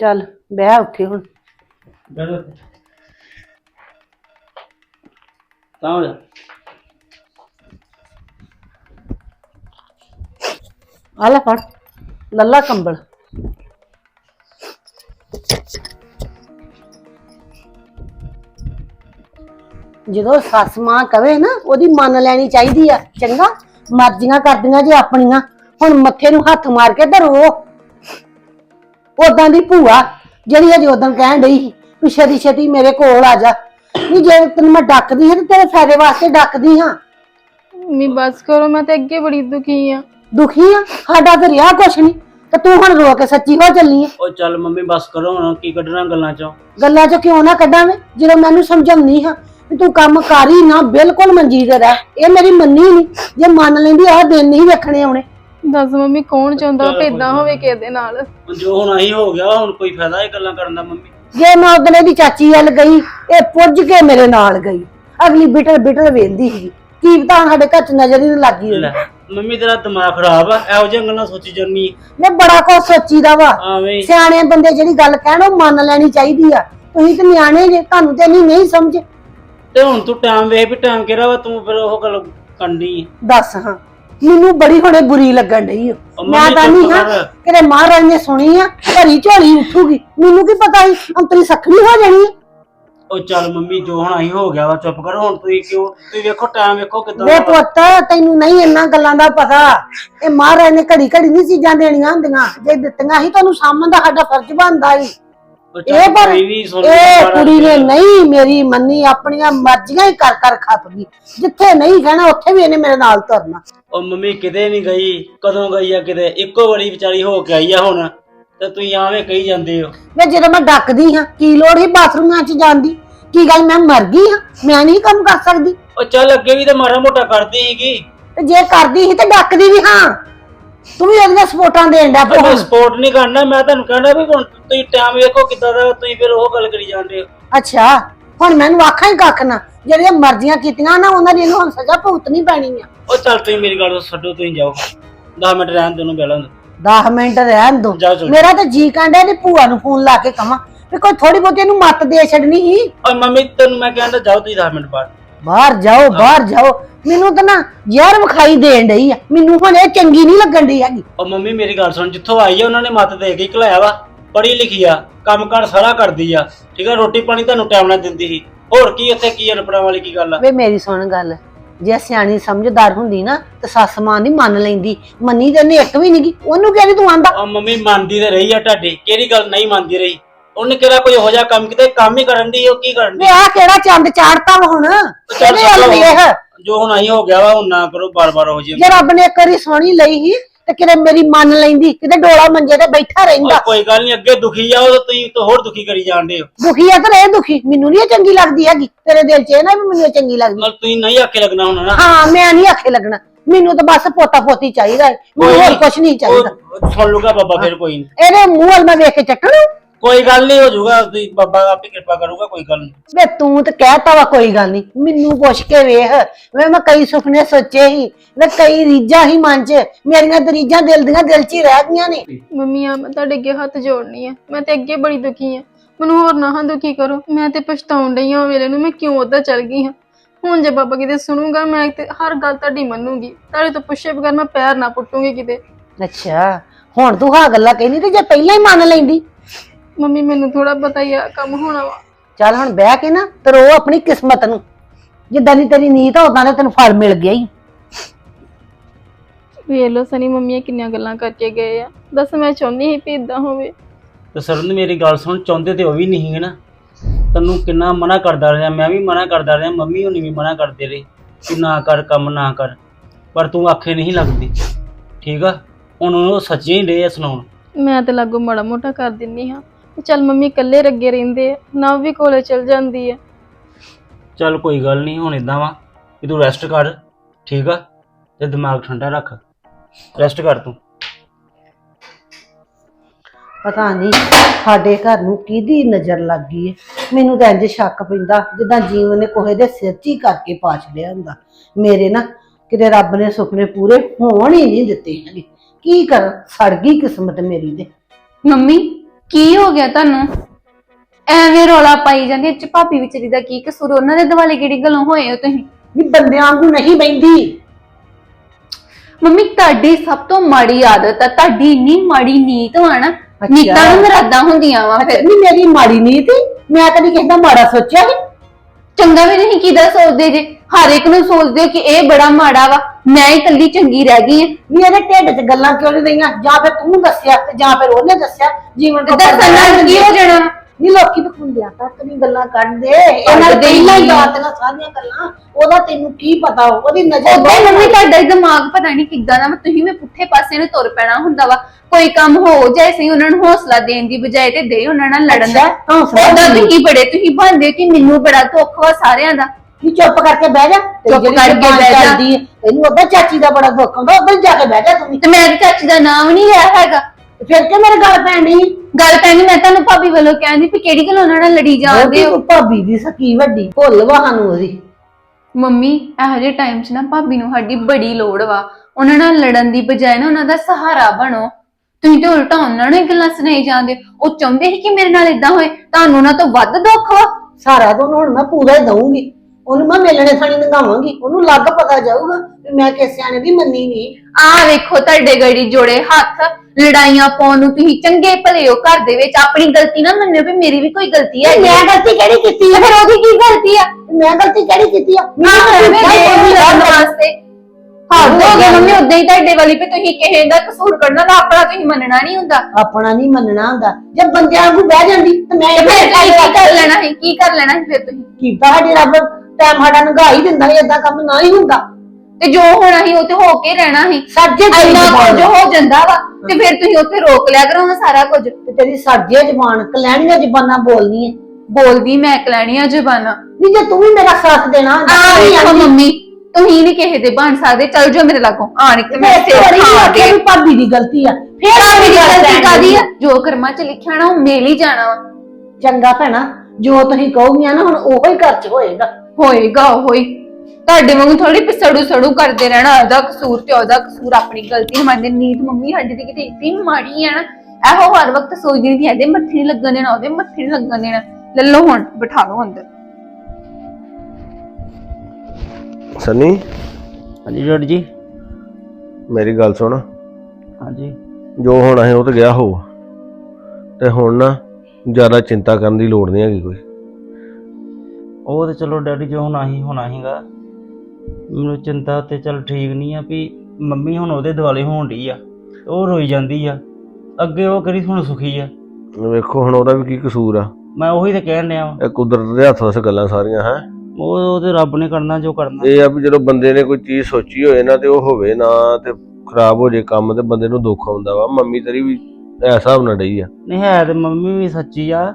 ਚੱਲ ਬਹਿ ਉੱਥੇ ਹੁਣ। ਬੈਠੋ ਤਾਂ ਹੋ ਜਾ। ਆ ਲੈ ਫੜ ਲੱਲਾ ਕੰਬਲ। ਜਦੋਂ ਸੱਸ ਮਾਂ ਕਵੇ ਨਾ ਉਹਦੀ ਮੰਨ ਲੈਣੀ ਚਾਹੀਦੀ ਆ ਚੰਗਾ? ਮਰਜ਼ੀਆਂ ਕਰਦੀਆਂ ਜੇ ਆਪਣੀਆਂ। ਹੁਣ ਮੱਥੇ ਨੂੰ ਹੱਥ ਮਾਰ ਕੇ ਤੇ ਰੋ ਉਦਾਂ ਦੀ ਭੂਆ ਜਿਹੜੀ ਅਜੇ ਉਦੋਂ ਕਹਿਣ ਡਈ ਸੀ ਵੀ ਛੇਤੀ ਛੇਤੀ ਮੇਰੇ ਕੋਲ ਆ ਜਾ। ਨਹੀਂ ਜੇ ਤੈਨੂੰ ਮੈਂ ਡੱਕਦੀ ਹਾਂ ਤੇ ਤੇਰੇ ਫਾਇਦੇ ਵਾਸਤੇ ਡੱਕਦੀ ਹਾਂ। ਮੰਮੀ ਬਸ ਕਰੋ ਮੈਂ ਤੇ ਅੱਗੇ ਬੜੀ ਦੁਖੀ ਆ ਦੁਖੀ ਆ? ਸਾਡਾ ਤੇ ਰਿਹਾ ਕੁਛ ਨਹੀਂ ਤੇ ਤੂੰ ਹੁਣ ਰੋ ਕੇ ਸੱਚੀ ਹੋ ਚੱਲੀ ਆ। ਉਹ ਚੱਲ ਮੰਮੀ ਬਸ ਕਰੋ ਹੁਣ ਕੀ ਕੱਢਣਾ ਗੱਲਾਂ ਚੋਂ? ਗੱਲਾਂ 'ਚ ਕਿਉਂ ਨਾ ਕੱਢਾਂ ਮੈਂ ਜਦੋਂ ਮੈਨੂੰ ਸਮਝਾਉਣੀ ਹਾਂ ਵੀ ਤੂੰ ਕੰਮ ਕਰ ਹੀ ਨਾ ਬਿਲਕੁਲ ਮੰਜੀ ਤੇ ਰਹਿ। ਇਹ ਮੇਰੀ ਮੰਨੀ ਨਹੀਂ ਜੇ ਮੰਨ ਲੈਂਦੀ ਆਹ ਦਿਨ ਨਹੀਂ ਵੇਖਣੇ ਆਉਣੇ। ਦੱਸ ਮੰਮੀ ਕੌਣ ਚਾਹੁੰਦਾ ਵੀ ਇਦਾਂ ਹੋਵੇ ਕਿਸੇ ਦੇ ਨਾਲ। ਹੁਣ ਜੋ ਹੁਣ ਆਹੀ ਹੋ ਗਿਆ ਹੁਣ ਕੋਈ ਫਾਇਦਾ ਇਹ ਗੱਲਾਂ ਕਰਨ ਦਾ ਮੰਮੀ। ਜੇ ਮੈਂ ਉਦੋਂ ਦੀ ਚਾਚੀ ਵੱਲ ਗਈ ਇਹ ਪੁੱਜ ਕੇ ਮੇਰੇ ਨਾਲ ਗਈ। ਅਗਲੀ ਬਿਟਰ ਬਿਟਰ ਵੇਂਦੀ ਸੀ। ਕੀ ਪਤਾ ਹੁਣ ਸਾਡੇ ਘਰ 'ਚ ਨਜ਼ਰ ਹੀ ਨਹੀਂ ਲੱਗੀ ਲੈ ਹੋਣੀ ਮੰਮੀ ਤੇਰਾ ਦਿਮਾਗ ਖਰਾਬ ਆ ਇਹੋ ਜਿਹੀਆਂ ਗੱਲਾਂ ਸੋਚੀ ਜੰਨੀ ਮੈਂ ਬੜਾ ਕੁਛ ਸੋਚੀਦਾ ਵਾ। ਆਵੇਂ। ਹੀ। ਸਿਆਣੇ ਬੰਦੇ ਜਿਹੜੀ ਗੱਲ ਕਹਿਣ ਉਹ ਮੰਨ ਲੈਣੀ ਚਾਹੀਦੀ ਆ। ਤੁਸੀਂ ਤੇ ਨਿਆਣੇ ਜੇ ਤੁਹਾਨੂੰ ਤੇ ਨਹੀਂ ਨਹੀਂ ਸਮਝ। ਤੇ ਹੁਣ ਤੂੰ ਟਾਈਮ ਵੇਖ ਵੀ ਟਾਈਮ ਕਿਹੜਾ ਵਾ ਤੂੰ ਫਿਰ ਉਹ ਗੱਲ ਕਰਨੀ ਦੱਸ ਹਾਂ। ਮੈਨੂੰ ਬੜੀ ਹੁਣੇ ਬੁਰੀ ਲੱਗਣ ਡਈ ਓ। ਮੈਂ ਤਾਂ ਨਹੀਂ ਚੁੱਪ ਹਾਂ ਕਰ। ਕਿਤੇ ਮਹਾਰਾਜ ਨੇ ਸੁਣੀ ਆ ਘਰੀ ਝੋਲੀ ਉੱਠੂਗੀ ਮੈਨੂੰ ਕੀ ਪਤਾ ਸੀ ਅੰਤਰੀ ਸਖਣੀ ਹੋ ਜਾਣੀ ਆ। ਉਹ ਚੱਲ ਮੰਮੀ ਜੋ ਹੁਣ ਆਹੀ ਹੋ ਗਿਆ ਵਾ ਚੁੱਪ ਕਰੋ ਹੁਣ ਤੁਸੀਂ ਕਿਉਂ ਤੁਸੀਂ ਵੇਖੋ ਟਾਈਮ ਵੇਖੋ ਕਿਦਾਂ ਵੇ ਪੁੱਤ ਤੈਨੂੰ ਨਹੀਂ ਇੰਨਾ ਗੱਲਾਂ ਦਾ ਪਤਾ ਇਹ ਮਹਾਰਾਜ ਨੇ ਘੜੀ ਘੜੀ ਨਹੀਂ ਚੀਜ਼ਾਂ ਦੇਣੀਆਂ ਹੁੰਦੀਆਂ ਜੇ ਦਿੱਤੀਆਂ ਸੀ ਤੁਹਾਨੂੰ ਸਾਹਮਣ ਦਾ ਸਾਡਾ ਫਰਜ਼ ਬਣਦਾ ਸੀ ਇਹ ਪਰ ਇਹ ਕੁੜੀ ਨੇ ਨਹੀਂ ਮੇਰੀ ਮੰਨੀ ਆਪਣੀਆਂ ਮਰਜ਼ੀਆਂ ਹੀ ਕਰ ਕਰ ਖੱਪ ਗਈ। ਜਿੱਥੇ ਨਹੀਂ ਕਹਿਣਾ ਉੱਥੇ ਵੀ ਇਹਨੇ ਮੇਰੇ ਨਾਲ ਤੁਰਨਾ। ਉਹ ਮੰਮੀ ਕਿਤੇ ਨਹੀਂ ਗਈ ਕਦੋਂ ਗਈ ਆ ਕਿਤੇ? ਇੱਕੋ ਵਾਰੀ ਵਿਚਾਰੀ ਹੋ ਕੇ ਆਈ ਆ ਹੁਣ ਤੇ ਤੁਸੀਂ ਆਵੇਂ ਕਹੀ ਜਾਂਦੇ ਹੋ। ਵੇ ਜਦੋਂ ਮੈਂ ਡੱਕਦੀ ਹਾਂ ਕੀ ਲੋੜ ਸੀ ਬਾਥਰੂਮਾਂ 'ਚ ਜਾਣ ਦੀ ਕੀ ਗੱਲ ਮੈਂ ਮਰ ਗਈ ਹਾਂ? ਮੈਂ ਨਹੀਂ ਕੰਮ ਕਰ ਸਕਦੀ। ਉਹ ਚੱਲ ਅੱਗੇ ਵੀ ਤੇ ਮਾੜਾ ਮੋਟਾ ਕਰਦੀ ਸੀਗੀ। ਤੇ ਜੇ ਕਰਦੀ ਸੀ ਤੇ ਡੱਕਦੀ ਵੀ ਹਾਂ। ਤੂੰ ਵੀ ਉਹਦੀਆਂ ਸਪੋਰਟਾਂ ਦੇਣ ਦਾ ਮੈਂ ਸਪੋਰਟ ਨਹੀਂ ਕਰਨਾ ਮੈਂ ਤੁਹਾਨੂੰ ਕਹਿੰਦਾ ਵੀ ਹੁਣ ਤੁਸੀਂ ਟਾਈਮ ਵੇਖੋ ਕਿੱਦਾਂ ਦਾ ਤੁਸੀਂ ਫਿਰ ਉਹ ਗੱਲ ਕਰੀ ਜਾਂਦੇ ਹੋ। ਅੱਛਾ ਹੁਣ ਮੈਨੂੰ ਆਖਾਂ ਹੀ ਕੱਖ ਨਾ ਜਿਹੜੀਆਂ ਮਰਜ਼ੀਆਂ ਕੀਤੀਆਂ ਨਾ ਉਹਨਾਂ ਦੀ ਇਹਨੂੰ ਹੁਣ ਸਜ਼ਾ ਭੁਗਤਣੀ ਪੈਣੀ ਆ। ਉਹ ਚੱਲ ਤੁਸੀਂ ਮੇਰੀ ਗੱਲ ਛੱਡੋ ਤੁਸੀਂ ਜਾਓ। 10 ਮਿੰਟ ਰਹਿਣ ਦੇ ਉਹਨੂੰ ਬੈਲਾਂ 10 ਮਿੰਟ ਰਹਿਣ ਦੋ। ਜਾਓ ਚਲੋ। ਮੇਰਾ ਤਾਂ ਜੀ ਕਾਂਡਿਆ ਨੇ ਭੂਆ ਨੂੰ ਫੋਨ ਲਾ ਕੇ ਕਵਾਂ ਵੀ ਕੋਈ ਥੋੜੀ ਬਹੁਤੀ ਇਹਨੂੰ ਮੱਤ ਦੇ ਛੱਡਣੀ ਸੀ। ਓਏ ਮੰਮੀ ਤੈਨੂੰ ਮੈਂ ਕਹਿੰਦਾ ਜਾਓ ਤੁਸੀਂ 10 ਮਿੰਟ ਬਾਅਦ। ਬਾਹਰ ਜਾਓ ਬਾਹਰ ਜਾਓ। ਮੈਨੂੰ ਤਾਂ ਨਾ ਜ਼ਹਿਰ ਵਿਖਾਈ ਦੇਣ ਡਈ ਆ। ਮੈਨੂੰ ਹੁਣ ਇਹ ਚੰਗੀ ਨਹੀਂ ਲੱਗਣ ਡਈ ਹੈਗੀ। ਉਹ ਮੰਮੀ ਮੇਰੀ ਗੱਲ ਸੁਣ ਜਿੱਥੋਂ ਆਈ ਆ ਉਹਨਾਂ ਨੇ ਮੱਤ ਦੇ ਕੇ ਘਲਾਇਆ ਵਾ। ਪੜ੍ਹੀ ਲਿਖੀ ਆ ਕੰਮ ਕਾਰ ਸਾਰਾ ਕਰਦੀ ਆ। ਠੀਕ ਆ ਰੋਟੀ ਪਾਣੀ ਤੁਹਾਨੂੰ ਟਾਈਮ ਨਾਲ ਦਿੰਦੀ ਸੀ। ਹੋਰ ਕੀ ਉੱਥੇ ਕੀ ਅਨਪੜਾ ਵਾਲੀ ਕੀ ਗੱਲ ਆ? ਵੇ ਮੇਰੀ ਸੁਣ ਗੱਲ। ਜੇ ਸਿਆਣੀ ਸਮਝਦਾਰ ਹੁੰਦੀ ਨਾ ਤੇ ਸੱਸ ਮਾਂ ਦੀ ਮੰਨ ਲੈਂਦੀ। ਮੰਨੀ ਤੇ ਉਹਨੇ ਇੱਕ ਵੀ ਨਹੀਂ ਗੀ। ਉਹਨੂੰ ਕਹਿੰਦੀ ਤੂੰ ਆਂਦਾ। ਉਹ ਮੰਮੀ ਮੰਨਦੀ ਤੇ ਰਹੀ ਆ ਤੁਹਾਡੀ। ਕਿਹੜੀ ਗੱਲ ਨਹੀਂ ਮੰਨਦੀ ਰਹੀ? ਉਹਨੇ ਕਿਹੜਾ ਕੋਈ ਹੋ ਜਾ ਕੰਮ ਕਿਤੇ ਕੰਮ ਹੀ ਕਰਨ ਦੀ ਉਹ ਕੀ ਕਰਨ ਵੇ ਦੀ ਆ? ਕਿਹੜਾ ਚੰਦ ਚਾੜਤਾ ਵਾ ਹੁਣ? ਚੱਲ ਇਹਦੇ ਵੱਲ ਛੱਡੋ। ਵੇਖ। ਜੋ ਹੁਣ ਆਈ ਹੋ ਗਿਆ ਵਾ ਹੁਣ ਨਾ ਕਰੋ ਬਾਰ-ਬਾਰ ਹੋ ਜੀ ਜੇ ਰੱਬ ਨੇ ਇੱਕ ਵਾਰੀ ਸੋਹਣੀ ਲਈ ਸੀ ਤੇ ਕਿਤੇ ਮੇਰੀ ਮੰਨ ਲੈਂਦੀ ਕਿਤੇ ਡੋਲਾ ਮੰਜੇ ਤੇ ਬੈਠਾ ਰਹਿੰਦਾ। ਕੋਈ ਗੱਲ ਨਹੀਂ ਅੱਗੇ ਦੁਖੀ ਆ ਉਹ ਤੁਸੀਂ ਤਾਂ ਹੋਰ ਦੁਖੀ ਕਰੀ ਜਾਂਦੇ ਹੋ। ਦੁਖੀ ਆ ਤਾਂ ਇਹ ਦੁਖੀ ਮੈਨੂੰ ਨਹੀਂ ਇਹ ਚੰਗੀ ਲੱਗਦੀ ਹੈਗੀ ਤੇਰੇ ਦਿਲ 'ਚ ਇਹ ਨਾ ਵੀ ਮੈਨੂੰ ਇਹ ਚੰਗੀ ਲੱਗਦੀ। ਮਤਲਬ ਤੁਸੀਂ ਨਹੀਂ ਆਖੇ ਲੱਗਣਾ ਹੁਣ ਨਾ ਹਾਂ ਮੈਂ ਨਹੀਂ ਆਖੇ ਲੱਗਣਾ ਮੈਨੂੰ ਤਾਂ ਬਸ ਪੋਤਾ ਪੋਤੀ ਚਾਹੀਦਾ ਹੈ ਮੈਨੂੰ ਹੋਰ। ਕੁਝ ਨਹੀਂ ਚਾਹੀਦਾ ਉਹ- ਉਹ ਸੁਣ ਲੂਗਾ ਬਾਬਾ ਫਿਰ ਕੋਈ ਨਹੀਂ ਇਹਦੇ ਮੂੰਹ ਵੱਲ ਮੈਂ ਵੇਖ ਕੇ ਚੱਟਣ। ਕੋਈ ਗੱਲ ਨਹੀਂ ਹੋ ਜਾਊਗਾ ਤੁਸੀਂ ਬਾਬਾ ਆਪੇ ਕਿਰਪਾ ਕਰੂਗਾ ਕੋਈ ਗੱਲ ਨਹੀਂ। ਵੇ ਤੂੰ ਤੇ ਕਹਿਤਾ ਵਾ ਕੋਈ ਗੱਲ ਨਹੀਂ ਮੈਨੂੰ ਪੁੱਛ ਕੇ ਵੇਖ। ਵੇ ਮੈਂ ਕਈ ਸੁਪਨੇ ਸੋਚੇ ਸੀ ਵੇ ਕਈ ਰੀਝਾਂ ਹੀ ਮਨ 'ਚ ਮੇਰੀਆਂ ਤਾਂ ਰੀਝਾਂ ਦਿਲ ਦੀਆਂ ਦਿਲ 'ਚ ਹੀ ਰਹਿ ਗਈਆਂ ਨੇ। ਮੰਮੀ ਆ ਮੈਂ ਤੁਹਾਡੇ ਅੱਗੇ ਹੱਥ ਜੋੜਨੀ ਆ ਮੈਂ ਤੇ ਅੱਗੇ ਬੜੀ ਦੁਖੀ ਆ। ਮੈਨੂੰ ਹੋਰ ਨਾ ਹਾਂ ਦੁਖੀ ਕਰੋ ਮੈਂ ਤੇ ਪਛਤਾਉਣ ਡਈ ਆ ਉਹ ਵੇਲੇ ਨੂੰ ਮੈਂ ਕਿਉਂ ਉੱਧਰ ਚਲ ਗਈ ਹਾਂ? ਹੁਣ ਜੇ ਬਾਬਾ ਕਿਤੇ ਸੁਣੂਗਾ ਮੈਂ ਤੇ ਹਰ ਗੱਲ ਤੁਹਾਡੀ ਮੰਨੂਗੀ। ਤੁਹਾਡੇ ਤੋਂ ਪੁੱਛੇ ਬਗੈਰ ਮੈਂ ਪੈਰ ਨਾ ਪੁੱਟੂਗੀ ਕਿਤੇ। ਅੱਛਾ ਹੁਣ ਤੂੰ ਹਾਂ ਗੱਲਾਂ ਕਹਿੰਦੀ ਤੇ ਜੇ ਪਹਿਲਾਂ ਹੀ ਮੰਨ ਲੈਂਦੀ। ਮੰਮੀ ਮੈਨੂੰ ਥੋੜਾ ਪਤਾ ਹੀ ਆ ਕੰਮ ਹੋਣਾ ਵਾ। ਚੱਲ ਹੁਣ ਬਹਿ ਕੇ ਨਾ ਤੇ ਰੋ ਆਪਣੀ ਕਿਸਮਤ ਨੂੰ। ਜਿੱਦਾਂ ਦੀ ਤੇਰੀ ਨੀਤ ਆ ਉਦਾਂ ਦਾ ਤੈਨੂੰ ਫਲ ਮਿਲ ਗਿਆ ਹੀ ਵੇਖ ਲੋ ਸਨੀ ਮੰਮੀ ਕਿੰਨੀਆਂ ਗੱਲਾਂ ਕਰਕੇ ਗਏ ਆ। ਦੱਸ ਮੈਂ ਚਾਹੁੰਦੀ ਸੀ ਵੀ ਇਦਾਂ ਹੋਵੇ। ਤੇ ਸਰਨ ਮੇਰੀ ਗੱਲ ਸੁਣ ਚਾਹੁੰਦੇ ਤੇ ਉਹ ਵੀ ਨਹੀਂ ਹੈ ਨਾ। ਤੈਨੂੰ ਕਿੰਨਾ ਮਨਾ ਕਰਦਾ ਰਿਹਾ ਮੈਂ ਵੀ ਮਨਾ ਕਰਦਾ ਰਿਹਾ ਮੰਮੀ ਹੋਣੀ ਵੀ ਮਨਾ ਕਰਦੇ ਰਹੇ ਕਿ ਨਾ ਕਰ ਕੰਮ ਨਾ ਕਰ। ਪਰ ਤੂੰ ਆਖੇ ਨਹੀਂ ਲੱਗਦੀ ਠੀਕ ਆ? ਹੁਣ ਉਹ ਸੱਚੇ ਹੀ ਡੇ ਸੁਣਾਉਣ। ਮੈਂ ਤੇ ਲਾਗੋ ਮਾੜਾ ਮੋਟਾ ਕਰ ਦਿੰਨੀ ਹਾਂ। ਤੇ ਚੱਲ ਮੰਮੀ ਇਕੱਲੇ ਰੱਗੇ ਰਹਿੰਦੇ ਆ ਨਾ ਵੀ ਕੋਲੇ ਚਲ ਜਾਂਦੀ ਆ। ਚੱਲ ਕੋਈ ਗੱਲ ਨਹੀਂ ਹੁਣ ਇਦਾਂ ਵਾ ਕਿ ਤੂੰ ਰੈਸਟ ਕਰ ਠੀਕ ਆ? ਤੇ ਦਿਮਾਗ ਠੰਡਾ ਰੱਖ। ਰੈਸਟ ਕਰ ਤੂੰ। ਪਤਾ ਨਹੀਂ ਸਾਡੇ ਘਰ ਨੂੰ ਕਿਹਦੀ ਨਜ਼ਰ ਲੱਗ ਗਈ ਹੈ ਮੈਨੂੰ ਤਾਂ ਇੰਜ ਸ਼ੱਕ ਪੈਂਦਾ ਜਿੱਦਾਂ ਜੀਵਨ ਨੇ ਕੋਹੇ ਦੇ ਸਿਰ 'ਚ ਹੀ ਕਰਕੇ ਪਾਛ ਲਿਆ ਹੁੰਦਾ। ਮੇਰੇ ਨਾ ਕਿਤੇ ਰੱਬ ਨੇ ਸੁਪਨੇ ਪੂਰੇ ਹੋਣ ਹੀ ਨਹੀਂ ਦਿੱਤੇ ਹੈਗੇ। ਕੀ ਕਰ ਸੜ ਗਈ ਕਿਸਮਤ ਮੇਰੀ ਦੇ ਮੰਮੀ ਕੀ ਹੋ ਗਿਆ ਤੁਹਾਨੂੰ? ਐਵੇਂ ਰੌਲਾ ਪਾਈ ਜਾਂਦੀ ਚ ਭਾਬੀ ਵਿਚਾਰੀ ਦਾ ਕੀ ਕਸੂਰ ਉਹਨਾਂ ਦੇ ਦਿਵਾਲੇ ਕਿਹੜੀ ਗੱਲੋਂ ਹੋਏ ਹੋ ਤੁਸੀਂ? ਵੀ ਬੰਦਿਆਂ ਨੂੰ ਨਹੀਂ ਬੈਂਦੀ। ਮੰਮੀ ਤੁਹਾਡੀ ਸਭ ਤੋਂ ਮਾੜੀ ਆਦਤ ਆ ਤੁਹਾਡੀ ਇੰਨੀ ਮਾੜੀ ਨੀਤ ਵਾ ਨਾ। ਨੀਤਾਂ ਨੂੰ ਮਰਾਦਾਂ ਹੁੰਦੀਆਂ ਵਾ ਫਿਰ। ਨਹੀਂ ਮੇਰੀ ਮਾੜੀ ਨਹੀਂ ਤੀ ਮੈਂ ਕਦੀ ਕਿਸੇ ਦਾ ਮਾੜਾ ਸੋਚਿਆ ਨਹੀਂ ਚੰਗਾ ਵੀ ਨਹੀਂ ਕਿਦਾ ਸੋਚਦੇ ਜੇ? ਹਰ ਇੱਕ ਨੂੰ ਸੋਚਦੇ ਹੋ ਕਿ ਇਹ ਬੜਾ ਮਾੜਾ ਵਾ। ਮੈਂ ਹੀ ਇਕੱਲੀ ਚੰਗੀ ਰਹਿ ਗਈ ਹਾਂ। ਵੀ ਇਹਦੇ ਢਿੱਡ 'ਚ ਗੱਲਾਂ ਕਿਉਂ ਨਹੀਂ ਰਹੀਆਂ? ਜਾਂ ਫਿਰ ਤੂੰ ਦੱਸਿਆ ਤੇ ਜਾਂ ਫਿਰ ਉਹਨੇ ਦੱਸਿਆ? ਜੀਵਨ ਤੇ ਦੱਸਣ ਨਾਲ ਕੀ ਹੋ ਜਾਣਾ? ਨਹੀਂ ਲੋਕੀ ਤਾਂ ਹੁੰਦਿਆਂ ਤੱਕ ਨਹੀਂ ਗੱਲਾਂ ਕੱਢਦੇ ਇਹਨਾਂ ਕੱਢਦੇ ਹੀ ਪਹਿਲਾਂ ਹੀ ਨਹੀਂ। ਦਾਤੀਆਂ ਸਾਰੀਆਂ ਗੱਲਾਂ ਉਹਦਾ ਤੈਨੂੰ ਕੀ ਪਤਾ ਉਹਦੀ ਨਜ਼ਰ ਉਦਾਂ ਹੀ ਮੰਮੀ ਤੁਹਾਡਾ ਹੀ ਦਿਮਾਗ ਪਤਾ ਨਹੀਂ ਕਿੱਦਾਂ ਦਾ ਵਾ, ਤੁਸੀਂ ਵੀ ਪੁੱਠੇ ਪਾਸੇ ਨੂੰ ਤੁਰ ਪੈਣਾ ਹੁੰਦਾ ਵਾ ਕੋਈ ਕੰਮ ਹੋ ਜਾਏ ਸਹੀ ਉਹਨਾਂ ਨੂੰ ਹੌਸਲਾ ਦੇਣ ਦੀ ਬਜਾਏ ਤੇ ਦੇ ਉਹਨਾਂ ਨਾਲ ਲੜਨ ਦਾ ਅੱਛਾ, ਹੌਸਲਾ ਉਦਾਂ ਦੇਣ ਦੀ। ਤੁਸੀਂ ਬੜੇ ਤੁਸੀਂ ਬਣਦੇ ਹੋ ਕਿ ਮੈਨੂੰ ਬੜਾ ਦੁੱਖ ਵਾ ਸਾਰਿਆਂ ਦਾ ਵੀ ਚੁੱਪ ਕਰਕੇ ਬਹਿ ਜਾ ਚੁੱਪ ਜਿਹੜੀ ਕਰਕੇ ਜ਼ੁਬਾਨ ਬਹਿ ਜਾ। ਚੱਲਦੀ ਹੈ, ਤੈਨੂੰ ਉਹਦਾ ਚਾਚੀ ਦਾ ਬੜਾ ਦੁੱਖ ਹੁੰਦਾ ਉਧਰ ਜਾ ਕੇ ਬਹਿ ਜਾ ਤੂੰ ਵੀ। ਤੇ ਮੈਂ ਤੇ ਚਾਚੀ ਦਾ ਨਾਮ ਨਹੀਂ ਲਿਆ ਹੈਗਾ ਫਿਰ ਕਿ ਮੇਰੇ ਗੱਲ ਪੈਣੀ ਗੱਲ ਕਹਿੰਦੀ ਮੈਂ ਤੁਹਾਨੂੰ ਭਾਬੀ ਵੱਲੋਂ ਕਹਿੰਦੀ ਵੀ ਕਿਹੜੀ ਗੱਲ ਉਹਨਾਂ ਨਾਲ ਲੜੀ ਜਾਂਦੇ ਹੋ? ਭਾਬੀ ਦੀ ਸਕੀ ਵੱਡੀ ਭੁੱਲ ਵਾ ਸਾਨੂੰ ਉਹਦੀ। ਮੰਮੀ ਇਹੋ ਜਿਹੇ ਟਾਈਮ 'ਚ ਨਾ ਭਾਬੀ ਨੂੰ ਸਾਡੀ ਬੜੀ ਲੋੜ ਵਾ। ਉਹਨਾਂ ਨਾਲ ਲੜਨ ਦੀ ਬਜਾਏ ਨਾ ਉਹਨਾਂ ਦਾ ਸਹਾਰਾ ਬਣੋ। ਤੁਸੀਂ ਤੇ ਉਲਟਾ ਉਹਨਾਂ ਨੂੰ ਹੀ ਗੱਲਾਂ ਸੁਣਾਈ ਜਾਂਦੇ। ਉਹ ਚਾਹੁੰਦੇ ਸੀ ਕਿ ਮੇਰੇ ਨਾਲ ਇਦਾਂ ਹੋਏ। ਤੁਹਾਨੂੰ ਉਹਨਾਂ ਤੋਂ ਵੱਧ ਦੁੱਖ ਵਾ? ਸਾਰਾ ਤੋਂ ਹੁਣ ਮੈਂ ਪੂਰਾ ਹੀ ਦਊਂਗੀ। ਉਹਨੂੰ ਮੈਂ ਮੇਲਣੇ ਥਾਣੀ ਨਗਾਵਾਂਗੀ ਉਹਨੂੰ ਲੱਗ ਪਤਾ ਜਾਊਗਾ ਵੀ ਮੈਂ ਕਿਸੇ ਸਿਆਣੇ ਦੀ ਮੰਨੀ ਨਹੀਂ। ਆਹ ਵੇਖੋ ਤੁਹਾਡੇ ਗੜੀ ਜੋੜੇ ਹੱਥ। ਲੜਾਈਆਂ ਪਾਉਣ ਨੂੰ ਤੁਸੀਂ ਚੰਗੇ ਭਲੇ ਹੋ ਘਰ ਦੇ ਵਿੱਚ ਆਪਣੀ ਗਲਤੀ ਨਾ ਮੰਨਿਓ ਵੀ ਮੇਰੀ ਵੀ ਕੋਈ ਗਲਤੀ ਹੈ ਮੈਂ ਗਲਤੀ ਕਿਹੜੀ ਕੀਤੀ ਤੇ ਫਿਰ ਉਹਦੀ ਕੀ ਗਲਤੀ ਆ? ਮੈਂ ਗਲਤੀ ਕਿਹੜੀ ਕੀਤੀ ਆ? ਨਾ ਐਵੇਂ ਦੇ ਵਾਸਤੇ ਹੱਦ ਹੋ ਗਿਆ ਮੰਮੀ ਉਦਾਂ ਹੀ ਤੁਹਾਡੇ ਵਾਲੀ ਵੀ ਤੁਸੀਂ ਕਿਸੇ ਦਾ ਕਸੂਰ ਕੱਢਣਾ ਤਾਂ ਆਪਣਾ ਤੁਸੀਂ ਮੰਨਣਾ ਨਹੀਂ ਹੁੰਦਾ। ਆਪਣਾ ਨਹੀਂ ਮੰਨਣਾ ਹੁੰਦਾ। ਜੇ ਬੰਦਿਆਂ ਨੂੰ ਬਹਿ ਜਾਂਦੀ ਤੇ ਮੈਂ ਤੇ ਫਿਰ ਕੀ ਕਰ ਲੈਣਾ ਹੈ ਕੀ ਕਰ ਲੈਣਾ ਹੈ ਫਿਰ ਤੁਸੀਂ? ਕੀਤਾ ਸਾਡੀ ਰੱਬ? ਟਾਈਮ ਸਾਡਾ ਨਗਾ ਹੀ ਦਿੰਦਾ ਏਦਾਂ ਕੰਮ ਨਾ ਹੀ ਹੁੰਦਾ। ਤੇ ਜੋ ਹੋਣਾ ਸੀ ਉਹ ਤੇ ਹੋ ਕੇ ਰਹਿਣਾ ਸੀ। ਸੱਜੇ ਤੇਰੀ ਇੰਨਾ ਜ਼ਬਾਨ ਕੁਝ ਹੋ ਜਾਂਦਾ ਵਾ ਤੇ ਫਿਰ ਤੁਸੀਂ ਉੱਥੇ ਰੋਕ ਲਿਆ ਕਰੋ ਹਾਂ ਸਾਰਾ ਕੁਝ। ਤੇ ਤੇਰੀ ਸੱਜੇ ਜ਼ਬਾਨ ਕਲੈਣੀਆਂ ਜ਼ਬਾਨਾਂ ਬੋਲਨੀ ਹੈ ਬੋਲਦੀ ਮੈਂ ਕਲੈਣੀਆਂ ਜ਼ਬਾਨਾਂ ਨਹੀਂ ਜੇ ਤੂੰ ਵੀ ਮੇਰਾ ਸਾਥ ਦੇਣਾ ਆ ਤੂੰ ਵੀ ਵੇਖੋ। ਮੰਮੀ ਤੁਸੀਂ ਨਹੀਂ ਕਿਸੇ ਦੇ ਬਣ ਸਕਦੇ ਚੱਲ ਜਾਓ ਮੇਰੇ ਲਾਗੋਂ ਆਣ ਕੇ ਮੈਂ ਮੈਂ ਸਿਰ ਖਾ ਆਖਿਆ ਵੀ ਭਾਬੀ ਦੀ ਗਲਤੀ ਆ। ਫੇਰ ਮੇਰੀ ਗਲਤੀ ਕਾਦੀ ਆ? ਜੋ ਕਰਮਾਂ ਚ ਲਿਖਿਆ ਨਾ ਉਹ ਮੇਲ ਹੀ ਜਾਣਾ ਵਾ। ਚੰਗਾ ਭੈਣਾ ਜੋ ਤੁਸੀਂ ਕਹੋਗੀਆਂ ਨਾ ਹੁਣ ਉਹੋ ਹੀ ਘਰ ਚ ਹੋਏਗਾ। ਹੋਏਗਾ ਹੋਈ ਤੁਹਾਡੇ ਵਾਂਗੂ ਥੋੜੀ ਪਿਸੜੂ ਸੜੂ ਕਰਦੇ ਰਹਿਣਾ ਉਹਦਾ ਕਸੂਰ ਤੇ ਉਹਦਾ ਕਸੂਰ ਆਪਣੀ ਗਲਤੀ। ਹਮਾਰੇ ਨੀਤ ਮੰਮੀ ਸਾਡੀ ਤੇ ਕਿਤੇ ਇੰਨੀ ਮਾੜੀ ਆ ਨਾ ਇਹੋ ਹਰ ਵਕਤ ਸੋਚਦੀ ਨਹੀਂ ਇਹਦੇ ਮੱਥੇ ਨਹੀਂ ਲੱਗਣ ਦੇਣਾ ਉਹਦੇ ਮੱਥੇ ਨਹੀਂ ਲੱਗਣ ਦੇਣਾ। ਲੱਲੋ ਹੁਣ ਬਿਠਾ ਲਓ ਅੰਦਰ। ਸਨੀ? ਹਾਂਜੀ ਡੈਡੀ ਜੀ। ਮੇਰੀ ਗੱਲ ਸੁਣ। ਹਾਂਜੀ। ਜੋ ਹੋਣਾ ਹੈ ਉਹ ਤਾਂ ਗਿਆ ਹੋ ਤੇ ਹੁਣ ਨਾ ਜ਼ਿਆਦਾ ਚਿੰਤਾ ਕਰਨ ਦੀ ਲੋੜ ਨਹੀਂ ਹੈਗੀ ਕੋਈ। ਉਹ ਤੇ ਚਲੋ ਡੈਡੀ ਜੋ ਹੋਣਾ ਹੀ ਹੋਣਾ ਹੀਗਾ ਮੈਨੂੰ ਚਿੰਤਾ ਤੇ ਚਲ ਠੀਕ ਨਹੀਂ ਆ ਵੀ ਮੰਮੀ ਹੁਣ ਉਹਦੇ ਦਿਵਾਲੇ ਹੋਣ ਡਈ ਆ ਉਹ ਰੋਈ ਜਾਂਦੀ ਆ। ਅੱਗੇ ਉਹ ਕਿਹੜੀ ਹੁਣ ਸੁਖੀ ਆ? ਵੇਖੋ ਹੁਣ ਉਹਦਾ ਵੀ ਕੀ ਕਸੂਰ ਆ। ਮੈਂ ਉਹੀ ਤੇ ਕਹਿਣ ਡਿਆ ਵਾਂ। ਇਹ ਕੁਦਰਤ ਦੇ ਹੱਥ ਗੱਲਾਂ ਸਾਰੀਆਂ ਹੈ? ਉਹ ਉਹਦੇ ਰੱਬ ਨੇ ਕਰਨਾ ਜੋ ਕਰਨਾ। ਇਹ ਆ ਵੀ ਜਦੋਂ ਬੰਦੇ ਨੇ ਕੋਈ ਚੀਜ਼ ਸੋਚੀ ਹੋਏ ਨਾ ਤੇ ਉਹ ਹੋਵੇ ਨਾ ਤੇ ਖਰਾਬ ਹੋ ਜੇ ਕੰਮ ਤੇ ਬੰਦੇ ਨੂੰ ਦੁੱਖ ਆਉਂਦਾ ਵਾ ਮੰਮੀ ਤੇਰੀ ਵੀ ਐ ਹਿਸਾਬ ਨਾਲ ਡਈ ਆ। ਨਹੀਂ ਹੈ ਤੇ ਮੰਮੀ ਵੀ ਸੱਚੀ ਆ।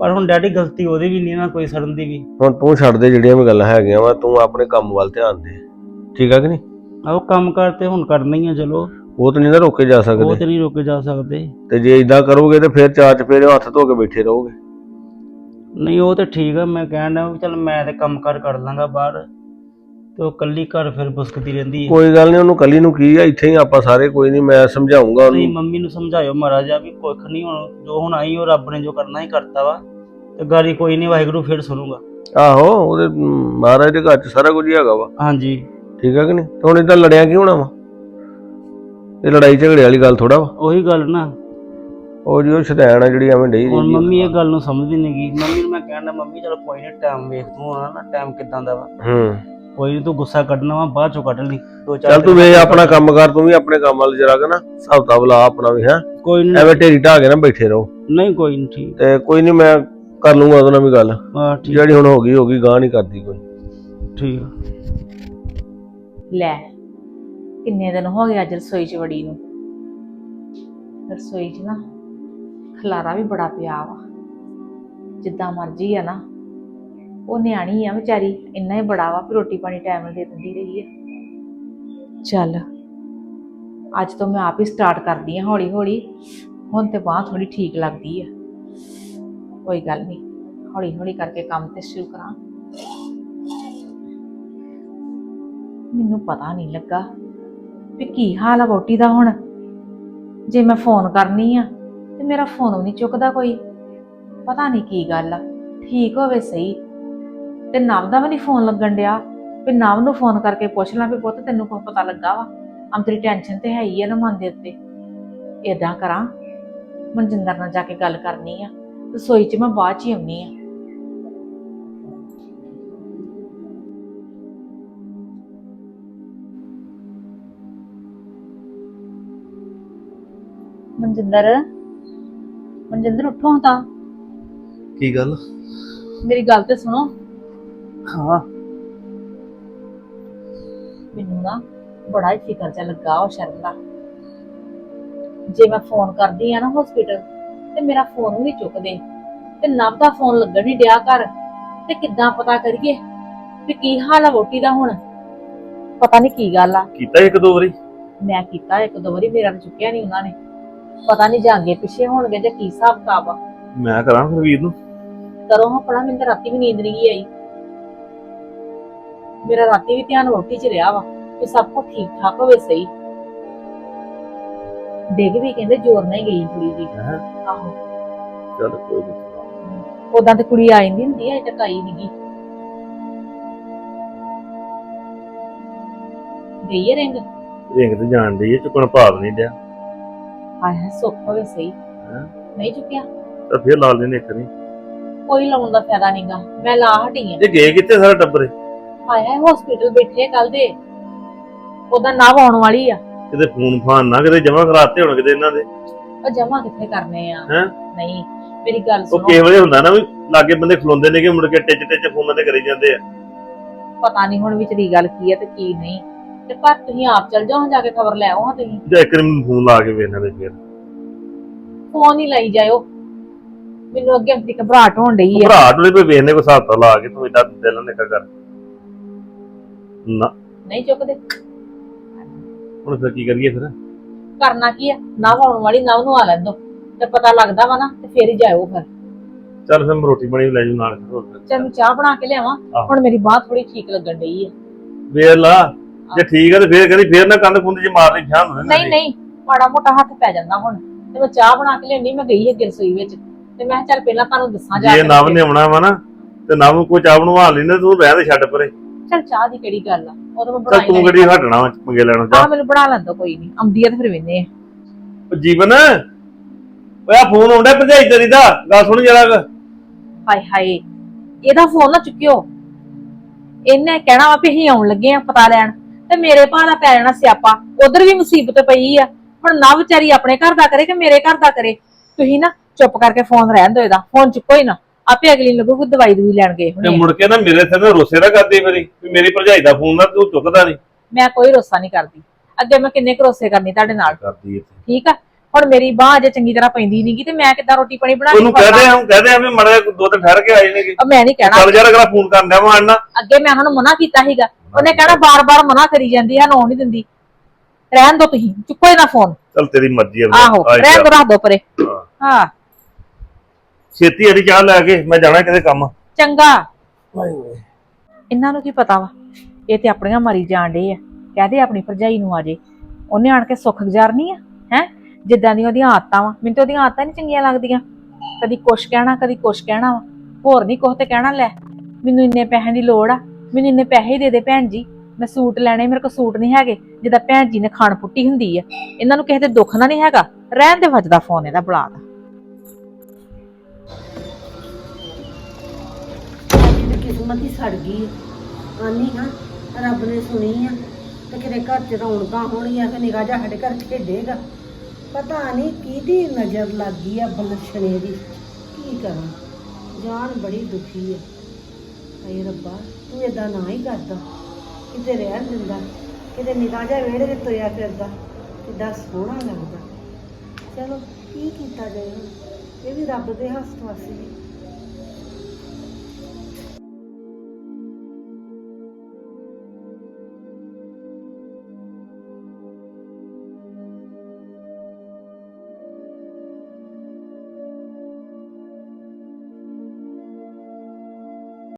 ਪਰ ਹੁਣ ਡੈਡੀ ਗਲਤੀ ਉਹਦੀ ਵੀ ਨਹੀਂ ਨਾ ਕੋਈ ਸੜਨ ਦੀ ਵੀ। ਹੁਣ ਤੂੰ ਛੱਡ ਦੇ ਜਿਹੜੀਆਂ ਵੀ ਗੱਲਾਂ ਹੈਗੀਆਂ ਵਾ ਤੂੰ ਆਪਣੇ ਕੰਮ ਵੱਲ ਧਿਆਨ ਦੇ। ਠੀਕ ਆ ਕਿ ਨਹੀਂ? ਆਹ ਕੰਮ ਕਰ ਤੇ ਹੁਣ ਕਰਨਾ ਹੀ ਆ ਚਲੋ। ਉਹ ਤਾਂ ਨਹੀਂ ਨਾ ਰੋਕੇ ਜਾ ਉਹ ਸਕਦੇ ਤੇ ਨਹੀਂ ਰੋਕੇ ਜਾ ਸਕਦੇ। ਤੇ ਜੇ ਇਦਾਂ ਕਰੋਗੇ ਤੇ ਫਿਰ ਚਾਰ ਚਪੇਰੇ ਹੱਥ ਧੋ ਕੇ ਬੈਠੇ ਰਹੋਗੇ। ਨਹੀਂ ਉਹ ਤੇ ਠੀਕ ਆ ਮੈਂ ਕਹਿਣ ਡਿਆ ਵੀ ਚਲ ਮੈਂ ਤੇ ਕੰਮ ਕਰ ਕਰ ਲਾਂਗਾ ਬਾਹਰ। ਤੇ ਉਹ ਕੱਲੀ ਘਰ ਫਿਰ ਬੁਸਕਦੀ ਰਹਿੰਦੀ ਹੈ। ਕੋਈ ਗੱਲ ਨਹੀਂ ਉਹਨੂੰ ਕੱਲੀ ਨੂੰ ਕੀ ਆ? ਇੱਥੇ ਹੀ ਆਪਾਂ ਸਾਰੇ ਕੋਈ ਨਹੀਂ ਮੈਂ ਸਮਝਾਉਂਗਾ ਤੁਸੀਂ ਉਹਨੂੰ ਮੰਮੀ ਨੂੰ ਸਮਝਾਇਓ ਮਹਾਰਾਜਾ ਵੀ ਕੁੱਖ ਨਹੀਂ ਹੁਣ ਜੋ ਹੁਣ ਆਈ ਉਹ ਰੱਬ ਨੇ ਜੋ ਕਰਨਾ ਹੀ ਕਰਤਾ ਵਾ। ਤੇ ਗਾਲੀ ਕੋਈ ਨਹੀਂ ਵਾਹਿਗੁਰੂ ਫਿਰ ਸੁਣੂਗਾ। ਆਹੋ ਉਹਦੇ ਮ, ਮਹਾਰਾਜ ਦੇ ਘਰ ਚ ਸਾਰਾ ਕੁਝ ਹੀ ਹੈਗਾ ਵਾ। ਹਾਂਜੀ। ਠੀਕ ਆ ਕਿ ਨਹੀਂ? ਤੇ ਹੁਣ ਇਦਾਂ ਲੜਿਆ ਕੀ ਹੋਣਾ ਵਾ? ਇਹ ਲੜਾਈ ਝਗੜੇ ਵਾਲੀ ਗੱਲ ਥੋੜਾ ਵਾ। ਉਹੀ ਗੱਲ ਨਾ। ਉਹ ਜੀ ਉਹ ਸ਼ੈਤਾਨ ਆ ਜਿਹੜੀ ਐਵੇਂ ਡਈ ਹੁਣ ਰਹਿੰਦੀ। ਮੰਮੀ ਇਹ ਗੱਲ ਨੂੰ ਸਮਝਦੀ ਨਹੀਂ ਗਈ ਮੰਮੀ ਨੂੰ ਮੈਂ ਕਹਿਣਾ ਮੰਮੀ ਚਲ ਕੋਈ ਨਹੀਂ ਟਾਈਮ ਵੇਖ ਤੂੰ ਆਣਾ ਨਾ ਟਾਈਮ ਕਿਦਾਂ ਦਾ ਵਾ। ਹੂੰ। ਕੋਈ ਤੂੰ ਗੁੱਸਾ ਕੱਢਣਾ ਵਾ ਬਾਅਦ ਚੋਂ ਕੱਢ ਲਈ। ਦੋ ਚਾਰ ਚੱਲ ਤੂੰ ਵੇ ਆਪਣਾ ਕੰਮ ਕਰ ਤੂੰ ਵੀ ਆਪਣੇ ਕੰਮ ਵੱਲ ਜਰਾ ਕੇ ਨਾ ਹਿਸਾਬ ਕਿਤਾਬ ਲਾ ਆਪਣਾ ਵੀ ਹੈ। ਕੋਈ ਨਹੀਂ ਐਵੇਂ ਢੇਰੀ ਢਾ ਕੇ ਨਾ ਬੈਠੇ ਰਹੋ। ਨਹੀਂ ਕੋਈ ਨਹੀਂ ਠੀਕ। ਤੇ ਕੋਈ ਨਹੀਂ ਮੈਂ ਕਰ ਲੂੰਗਾ ਉਹਦੇ ਨਾਲ ਵੀ ਗੱਲ। ਹਾਂ ਠੀਕ। ਜਿਹੜੀ ਹੁਣ ਹੋ ਗਈ ਹੋ ਗਈ ਗਾਂ ਨਹੀਂ ਕਰਦੀ ਕੋਈ। ਠੀਕ। ਆ। ਲੈ ਕਿੰਨੇ ਦਿਨ ਹੋ ਗਏ ਅੱਜ ਰਸੋਈ 'ਚ ਵੜੀ ਨੂੰ? ਰਸੋਈ 'ਚ ਨਾ ਖਲਾਰਾ ਵੀ ਬੜਾ ਪਿਆ ਵਾ। ਜਿੱਦਾਂ ਮਰਜ਼ੀ ਆ ਨਾ। ਉਹ ਨਿਆਣੀ ਆ ਵਿਚਾਰੀ, ਇੰਨਾ ਹੀ ਬੜਾ ਵਾ ਵੀ ਰੋਟੀ ਪਾਣੀ ਟਾਈਮ ਨਾਲ ਦੇ ਦਿੰਦੀ ਰਹੀ ਆ। ਚੱਲ, ਅੱਜ ਤੋਂ ਮੈਂ ਆਪ ਹੀ ਸਟਾਰਟ ਕਰਦੀ ਆ ਹੌਲੀ ਹੌਲੀ ਹੁਣ ਤੇ ਬਾਹ ਥੋੜੀ ਠੀਕ ਲੱਗਦੀ ਆ। ਕੋਈ ਗੱਲ ਨਹੀਂ ਹੌਲੀ ਹੌਲੀ ਕਰਕੇ ਕੰਮ ਤੇ ਸ਼ੁਰੂ ਕਰਾਂ। ਮੈਨੂੰ ਪਤਾ ਨਹੀਂ ਲੱਗਾ ਵੀ ਕੀ ਹਾਲ ਆ ਵੋਟੀ ਦਾ ਹੁਣ। ਜੇ ਮੈਂ ਫੋਨ ਕਰਨੀ ਆ ਤੇ ਮੇਰਾ ਫੋਨ ਵੀ ਨਹੀਂ ਚੁੱਕਦਾ ਕੋਈ। ਪਤਾ ਨਹੀਂ ਕੀ ਗੱਲ ਆ, ਠੀਕ ਹੋਵੇ ਸਹੀ। ਤੇ ਨਵ ਦਾ ਵੀ ਨਹੀਂ ਫੋਨ ਲੱਗਣ ਡਿਆ। ਵੀ ਨਵ ਨੂੰ ਫੋਨ ਕਰਕੇ ਪੁੱਛ ਲਾਂ ਵੀ ਪੁੱਤ ਤੈਨੂੰ ਕੁਛ ਪਤਾ ਲੱਗਾ ਵਾ? ਅਮ ਤੇਰੀ ਟੈਨਸ਼ਨ ਤੇ ਹੈ ਹੀ ਆ ਨਾ ਮਨ ਦੇ ਉੱਤੇ। ਏਦਾਂ ਕਰਾਂ ਮਨਜਿੰਦਰ ਨਾਲ ਜਾ ਕੇ ਗੱਲ ਕਰਨੀ ਆ ਰਸੋਈ 'ਚ ਮੈਂ ਬਾਅਦ 'ਚ ਹੀ ਆਉਣੀ ਆ। ਮਨਜਿੰਦਰ ਮਨਜਿੰਦਰ ਉੱਠੋ ਤਾਂ। ਕੀ ਗੱਲ? ਮੇਰੀ ਗੱਲ ਤੇ ਸੁਣੋ। ਹਾਂ। ਮੈਨੂੰ ਨਾ ਬੜਾ ਹੀ ਫਿਕਰ ਜਿਹਾ ਲੱਗਾ ਉਹ ਸ਼ਰਨ ਦਾ। ਜੇ ਮੈਂ ਫੋਨ ਕਰਦੀ ਆ ਨਾ ਹਸਪੀਟਲ ਤੇ ਮੇਰਾ ਫੋਨ ਵੀ ਨਹੀਂ ਚੁੱਕਦੇ। ਤੇ ਨਵ ਦਾ ਫੋਨ ਲੱਗਣ ਨਹੀਂ ਡਿਆ ਕਰ ਤੇ ਕਿੱਦਾਂ ਪਤਾ ਕਰੀਏ ਵੀ ਕੀ ਹਾਲ ਆ ਵੋਟੀ ਦਾ ਹੁਣ? ਪਤਾ ਨਹੀਂ ਕੀ ਗੱਲ ਆ। ਕੀਤਾ ਇੱਕ ਦੋ ਵਾਰੀ? ਮੈਂ ਕੀਤਾ ਇੱਕ ਦੋ ਵਾਰੀ ਮੇਰਾ ਤਾਂ ਚੁੱਕਿਆ ਨਹੀਂ ਉਹਨਾਂ ਨੇ। ਪਤਾ ਨਹੀਂ ਜਾਂਗੇ ਪਿੱਛੇ ਹੋਣਗੇ ਜਾਂ ਕੀ ਹਿਸਾਬ ਕਿਤਾਬ ਆ। ਮੈਂ ਕਰਾਂ ਫਿਰ ਵੀਰ ਨੂੰ। ਕਰੋ ਹਾਂ ਪੜਾ ਮੈਨੂੰ ਤਾਂ ਰਾਤੀ ਵੀ ਨੀਂਦ ਨਹੀਂ ਆਈ। ਮੇਰਾ ਰਾਤੀ ਵੀ ਧਿਆਨ ਵੋਟੀ 'ਚ ਰਿਹਾ ਵਾ ਕਿ ਸਭ ਕੁਝ ਠੀਕ ਠਾਕ ਹੋਵੇ ਸਹੀ। ਡਿੱਗ ਵੀ ਕਹਿੰਦੇ ਜ਼ੋਰ ਨਾਲ ਹੀ ਗਈ ਕੁੜੀ ਹੈਂ? ਆਹੋ। ਚੱਲ ਕੋਈ ਨਹੀਂ ਉਦਾਂ ਤੇ ਕੁੜੀ ਆ ਜਾਂਦੀ ਹੁੰਦੀ ਹੈ ਅਜੇ ਤੱਕ ਆਈ ਨਹੀਂਗੀ ਗਈ ਹੈ ਰਿੰਗ? ਰਿੰਗ ਤੇ ਜਾਣ ਦੀ ਚੁੱਕਣ ਭਾਵ ਨਹੀਂ ਡਿਆ। ਹਾਏ ਹਾਏ ਸੁੱਖ ਹੋਵੇ ਸਹੀ। ਹੈਂ? ਨਹੀਂ ਚੁੱਕਿਆ? ਤਾਂ ਫਿਰ ਲਾ ਲੈਣੇ ਇੱਕ ਨਹੀਂ ਕੋਈ ਲਾਉਣ ਦਾ ਫਾਇਦਾ ਨਹੀਂਗਾ ਮੈਂ ਲਾ ਹਟੀ ਆ। ਇਹ ਗਏ ਕਿੱਥੇ ਸਾਰਾ ਟੱਬਰ? ਹਾਏ ਹਸਪੀਟਲ ਬੈਠੇ ਕੱਲ ਦੇ। ਉਹਦਾ ਨਾਵ ਆਉਣ ਵਾਲੀ ਆ। ਕਿਤੇ ਫੋਨ ਫਾਨ ਨਾ ਕਿਤੇ ਜਮਾ ਕਰਾਤੇ ਹੋਣ ਕਿਤੇ ਇਹਨਾਂ ਦੇ? ਉਹ ਜਮਾ ਕਿੱਥੇ ਕਰਨੇ ਆ? ਹੈਂ? ਨਹੀਂ ਮੇਰੀ ਗੱਲ ਉਹ ਸੁਣੋ। ਕਿਸੇ ਵੇਲੇ ਹੁੰਦਾ ਨਾ ਵੀ ਲਾਗੇ ਬੰਦੇ ਖਲੋਂਦੇ ਨੇ ਕਿ ਮੁੜ ਕੇ ਟਿੱਚ ਟਿੱਚ ਫੋਨਾਂ ਤੇ ਕਰੀ ਜਾਂਦੇ ਆ। ਪਤਾ ਨਹੀਂ ਹੁਣ ਵਿਚਲੀ ਗੱਲ ਕੀ ਹੈ ਤੇ ਕੀ ਨਹੀਂ। ਤੇ ਪਰ ਤੁਸੀਂ ਆਪ ਚੱਲ ਜਾਓ ਹਾਂ ਜਾ ਕੇ ਖਬਰ ਲੈ ਆਓ ਹਾਂ ਤੁਸੀਂ। ਜਾਂ ਇੱਕ ਨੂੰ ਫੋਨ ਲਾ ਕੇ ਵੇਖਣਾ ਤੇ ਫਿਰ। ਫੋਨ ਹੀ ਲਈ ਜਾਇਓ। ਮੈਨੂੰ ਅੱਗੇ ਆਪਣੀ ਘਬਰਾਹਟ ਹੋਣ ਡਈ ਆ। ਭਰਾ ਨੂੰ ਕੋਈ ਵੇਖਨੇ ਕੋ ਹਿਸਾਬ ਤਾਂ ਲਾ ਕੇ ਤੂੰ ਇਦਾਂ ਦਿਲ ਨਿਕਲ ਕਰ। ਨਾ। ਨਹੀਂ ਚੁੱਕਦੇ। ਹੁਣ ਫਿਰ ਕੀ ਕਰੀਏ ਫਿਰ? ਕਰਨਾ ਕੀ ਆ? ਨਾ ਆਉਣ ਵਾਲੀ ਨਾ ਨੂੰ ਆ ਲੈਣ ਦੋ। ਤੇ ਪਤਾ ਲੱਗਦਾ ਵਾ ਨਾ ਤੇ ਫੇਰ ਹੀ ਜਾਇਓ ਫਿਰ। ਚੱਲ ਫਿਰ ਮੈਂ ਰੋਟੀ ਬਣੀ ਲੈ ਜੂ ਨਾਲ। ਹੋਰ ਫਿਰ। ਚੱਲ ਮੈਂ ਚਾਹ ਬਣਾ ਕੇ ਲਿਆਵਾਂ। ਆਹੋ। ਹੁਣ ਮੇਰੀ ਬਾਹ ਥੋੜੀ ਠੀਕ ਲੱਗਣ ਡਈ ਆ। ਵੇਖ ਲਾ ਜੇ ਠੀਕ ਹੈ ਤੇ ਫੇਰ ਕਰੀ ਫੇਰ ਨਾ ਕੰਧ ਕੁੰਦ ਚ ਮਾਰ ਲਈ ਸ਼ਾਮ ਨੂੰ। ਨਹੀਂ ਨਹੀਂ ਮਾੜਾ ਮੋਟਾ ਹੱਥ ਪੈ ਜਾਂਦਾ ਹੁਣ। ਤੇ ਮੈਂ ਚਾਹ ਬਣਾ ਕੇ ਲਿਆਉਣੀ ਮੈਂ ਗਈ ਅੱਗੇ ਰਸੋਈ ਵਿੱਚ। ਤੇ ਮੈਂ ਕਿਹਾ ਚੱਲ ਪਹਿਲਾਂ ਤੁਹਾਨੂੰ ਦੱਸਾਂ ਜਾ ਜੇ ਕੇ ਨਵ ਨੇ ਆਉਣਾ ਵਾ ਨਾ ਤੇ ਨਵ ਨੂੰ ਕੋਈ ਚਾਹ ਬਣਵਾ ਲੈਂਦੇ ਤੂੰ ਰਹਿ ਤੇ ਛੱਡ ਪਰੇ। ਚੱਲ ਚਾਹ ਦੀ ਕਿਹੜੀ ਗੱਲ ਆ? ਉਹ ਤਾਂ ਮੈਂ ਚੱਲ ਬਣਾਈ ਤੂੰ ਲੈਣੀ। ਕਿਹੜੀ ਹਟਣਾ ਵਾ ਮੰਗੇ ਲੈਣਾ ਆਹ ਮੈਨੂੰ ਬਣਾ ਲੈਂਦਾ ਕੋਈ ਨਹੀਂ ਆਉਂਦੀ ਆ ਤੇ ਫਿਰ ਵੇਨੇ ਉਹ ਜੀਵਨ ਓਏ ਆ ਫੋਨ ਆਉਂਦਾ ਭਜਾਈ ਤੇਰੀ ਦਾ। ਗੱਲ ਸੁਣ ਜਰਾ ਹਾਏ ਹਾਏ ਇਹਦਾ ਫੋਨ ਨਾ ਚੁੱਕਿਓ। ਇਹਨੇ ਕਹਿਣਾ ਵਾ ਵੀ ਅਸੀਂ ਆਉਣ ਲੱਗੇ ਆ ਪਤਾ ਲੈਣ। ਤੇ ਮੇਰੇ ਭਾ ਦਾ ਪੈ ਜਾਣਾ ਸਿਆਪਾ। ਉਧਰ ਵੀ ਮੁਸੀਬਤ ਪਈ ਆ। ਹੁਣ ਨਾ ਵਿਚਾਰੀ ਆਪਣੇ ਘਰ ਦਾ ਕਰੇ ਕਿ ਮੇਰੇ ਘਰ ਦਾ ਕਰੇ। ਤੁਸੀਂ ਨਾ ਚੁੱਪ ਕਰਕੇ ਫੋਨ ਰਹਿਣ ਦਿਓ ਇਹਦਾ। ਫੋਨ ਚੁੱਕੋ ਹੀ ਨਾ। ਆਪੇ ਅਗਲੀ ਨੂੰ ਲੱਗੂ ਕਿ ਦਵਾਈ ਦੂਈ ਲੈਣ ਗਏ ਤੇ ਹੁਣੇ ਮੁੜ ਕੇ ਨਾ ਮੇਰੇ ਸਿਰ ਤੇ ਰੋਸੇ ਨਾ ਕਰਦੀ ਮੇਰੀ ਵੀ ਮੇਰੀ ਭਰਜਾਈ ਦਾ ਫੋਨ ਨਾ ਤੂੰ ਚੁੱਕਦਾ ਨਹੀਂ। ਮੈਂ ਕੋਈ ਰੋਸਾ ਨਹੀਂ ਕਰਦੀ। ਅੱਗੇ ਮੈਂ ਕਿੰਨੇ ਕਰੋਸੇ ਕਰਨੀ ਤੁਹਾਡੇ ਨਾਲ? ਕਰਦੀ ਇੱਥੇ। ਠੀਕ ਆ? ਹੁਣ ਮੇਰੀ ਬਾਹ ਅਜੇ ਚੰਗੀ ਤਰ੍ਹਾਂ ਪੈਂਦੀ ਨਹੀਂਗੀ ਤੇ ਮੈਂ ਕਿੱਦਾਂ ਰੋਟੀ ਪਾਣੀ ਬਣਾ ਉਹਨੂੰ? ਕਹਦੇ ਹਮ ਕਹਦੇ ਆ ਵੀ ਮੜੇ ਦੋ ਦਿਨ ਠਹਿਰ ਕੇ ਆਏ ਨੇਗੇ। ਉਹ ਮੈਂ ਨਹੀਂ ਕਹਿਣਾ। ਚੱਲ ਯਾਰ ਅਗਲਾ ਫੋਨ ਕਰਨ ਡਿਆ ਵਾ ਨਾ ਅੱਗੇ ਮੈਂ ਉਹਨਾਂ ਨੂੰ ਮਨਾ ਕੀਤਾ ਸੀਗਾ। ਉਹਨੇ ਕਹਿਣਾ ਬਾਰ-ਬਾਰ ਮਨਾ ਕਰੀ ਜਾਂਦੀ ਹੈ ਆਉਣ ਨਹੀਂ ਦਿੰਦੀ। ਰਹਿਣ ਦੋ ਤੁਸੀਂ ਚੁੱਕੋ ਇਹਦਾ ਫੋਨ। ਚੱਲ ਤੇਰੀ ਮਰਜ਼ੀ ਆ ਆਹੋ ਆ ਰਹਿਣ ਦੋ ਰੱਖ ਦੋ ਪਰੇ। ਹਾਂ। ਹਾਂ। ਛੇਤੀ ਅੜੀ ਚਾਹ ਲੈ ਕੇ ਮੈਂ ਜਾਣਾ ਕਿਤੇ ਕੰਮ। ਚੰਗਾ। ਇਹਨਾਂ ਨੂੰ ਕੀ ਪਤਾ ਵਾ? ਇਹ ਤੇ ਆਪਣੀਆਂ ਮਾਰੀ ਜਾਣ ਡੇ ਆ। ਕਹਦੇ ਆਪਣੀ ਭਰਜਾਈ ਨੂੰ ਆਜੇ ਉਹਨੇ ਆਣ ਕੇ ਸੁੱਖ ਗੁਜ਼ਾਰਨੀ ਆ ਹੈ? ਜਿੱਦਾਂ ਦੀਆਂ ਉਹਦੀਆਂ ਆਦਤਾਂ ਵਾ। ਮੈਨੂੰ ਤੇ ਉਹਦੀਆਂ ਆਦਤਾਂ ਨਹੀਂ ਚੰਗੀਆਂ ਲੱਗਦੀਆਂ। ਕਦੀ ਕੁਛ ਕਹਿਣਾ ਕਦੀ ਕੁਛ ਕਹਿਣਾ ਵਾ। ਹੋਰ ਨਹੀਂ ਕੁਛ ਤੇ ਕਹਿਣਾ ਲੈ। ਮੈਨੂੰ ਇੰਨੇ ਪੈਸਿਆਂ ਦੀ ਲੋੜ ਆ। ਮੈਨੂੰ ਇੰਨੇ ਪੈਸੇ ਹੀ ਦੇ ਦੇ ਭੈਣ ਜੀ। ਮੈਂ ਸੂਟ ਲੈਣੇ ਮੇਰੇ ਕੋਲ ਸੂਟ ਨਹੀਂ ਹੈਗੇ। ਜਿੱਦਾਂ ਭੈਣ ਜੀ ਨੇ ਖਾਣ ਪੁੱਟੀ ਹੁੰਦੀ ਆ। ਇਹਨਾਂ ਨੂੰ ਕਿਸੇ ਤੇ ਦੁੱਖ ਨਾ ਨਹੀਂ ਹੈਗਾ। ਰਹਿਣ ਦੇ ਵੱਜਦਾ ਫੋਨ ਇਹਦਾ ਬੁਲਾ ਦਾ ਕਿਸਮਤ ਹੀ ਸੜ ਗਈ ਆਨੀ ਹਾਂ ਰੱਬ ਨੇ ਸੁਣੀ ਆ ਤੇ ਕਿਤੇ ਘਰ ਚ ਰੌਣਕਾਂ ਹੋਣੀਆਂ ਤੇ ਨਿਗਾਹ ਜਾ ਸਾਡੇ ਘਰ ਖੇਡੇਗਾ। ਪਤਾ ਨਹੀਂ ਕਿਹਦੀ ਨਜ਼ਰ ਲੱਗ ਗਈ ਆ ਬਲਸ਼ਣੇ ਦੀ। ਕੀ ਕਰਾਂ? ਜਾਨ ਬੜੀ ਦੁਖੀ ਹੈ ਹਾਏ ਰੱਬਾ, ਤੂੰ ਏਦਾਂ ਨਾ ਹੀ ਕਰਦਾ। ਕਿਤੇ ਰਹਿਣ ਦਿੰਦਾ, ਕਿਤੇ ਨਿਗਾਹ ਜਾ ਵਿਹੜੇ ਤੇ ਤੁਰਿਆ ਫਿਰਦਾ ਕਿੱਦਾਂ ਸੋਹਣਾ ਲੱਗਦਾ। ਚਲੋ, ਕੀ ਕੀਤਾ ਜਾਏ ਹੁਣ? ਇਹ ਵੀ ਰੱਬ ਦੇ ਹੱਥ ਵਾਸੀ ਹੈ